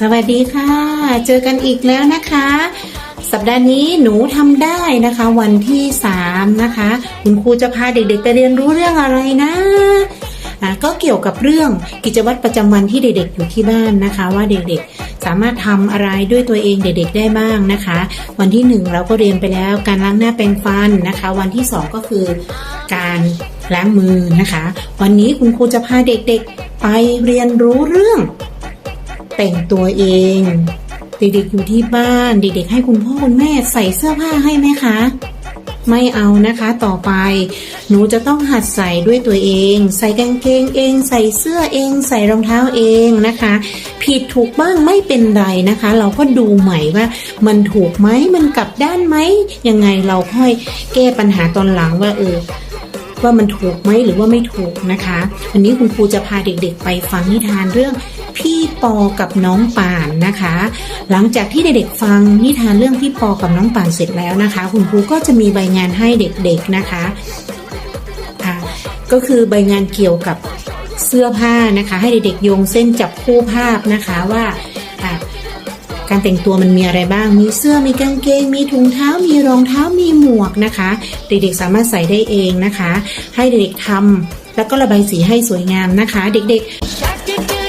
สวัสดีค่ะ เจอกันอีกแล้วนะคะ สัปดาห์นี้หนูทำได้นะคะ วันที่3นะคะ คุณครูจะพาเด็กๆไปเรียนรู้เรื่องอะไรนะะก็เกี่ยวกับเรื่องกิจวัตรประจำวันที่เด็กๆอยู่ที่บ้านนะคะ ว่าเด็กๆสามารถทำอะไรด้วยตัวเองเด็กๆได้บ้างนะคะ วันที่ 1 เราก็เรียนไปแล้วการล้างหน้าแปรงฟันนะคะ วันที่ 2 ก็คือการล้างมือนะคะ วันนี้คุณครูจะพาเด็กๆไปเรียนรู้เรื่อง แต่งตัวเอง เด็กๆอยู่ที่บ้าน เด็กๆให้คุณพ่อคุณแม่ใส่เสื้อผ้าให้ไหมคะ ไม่เอานะคะต่อไป หนูจะต้องหัดใส่ด้วยตัวเอง ใส่กางเกงเอง ใส่เสื้อเอง ใส่รองเท้าเองนะคะ ผิดถูกบ้างไม่เป็นไรนะคะ เราก็ดูใหม่ว่า มันถูกไหมมันกลับด้านไหมยังไงเราค่อยแก้ปัญหาตอนหลังว่าเออ ว่ามันถูกไหมหรือว่าไม่ถูกนะคะวันนี้คุณครูจะพาเด็กๆ ไปฟังนิทานเรื่องพี่ปอกับน้องป่านนะคะ หลังจากที่เด็กๆฟังนิทานเรื่องพี่ปอกับน้องป่านเสร็จแล้วนะคะ คุณครูก็จะมีใบงานให้เด็กๆนะคะก็คือใบงานเกี่ยวกับเสื้อผ้านะคะ ให้เด็กๆโยงเส้นจับคู่ภาพนะคะว่า การแต่งตัวมันมีอะไรบ้าง มีเสื้อ มีกางเกง มีถุงเท้า มีรองเท้า มีหมวกนะคะ เด็กๆสามารถใส่ได้เองนะคะ ให้เด็กๆทำแล้วก็ระบายสีให้สวยงามนะคะ เด็กๆ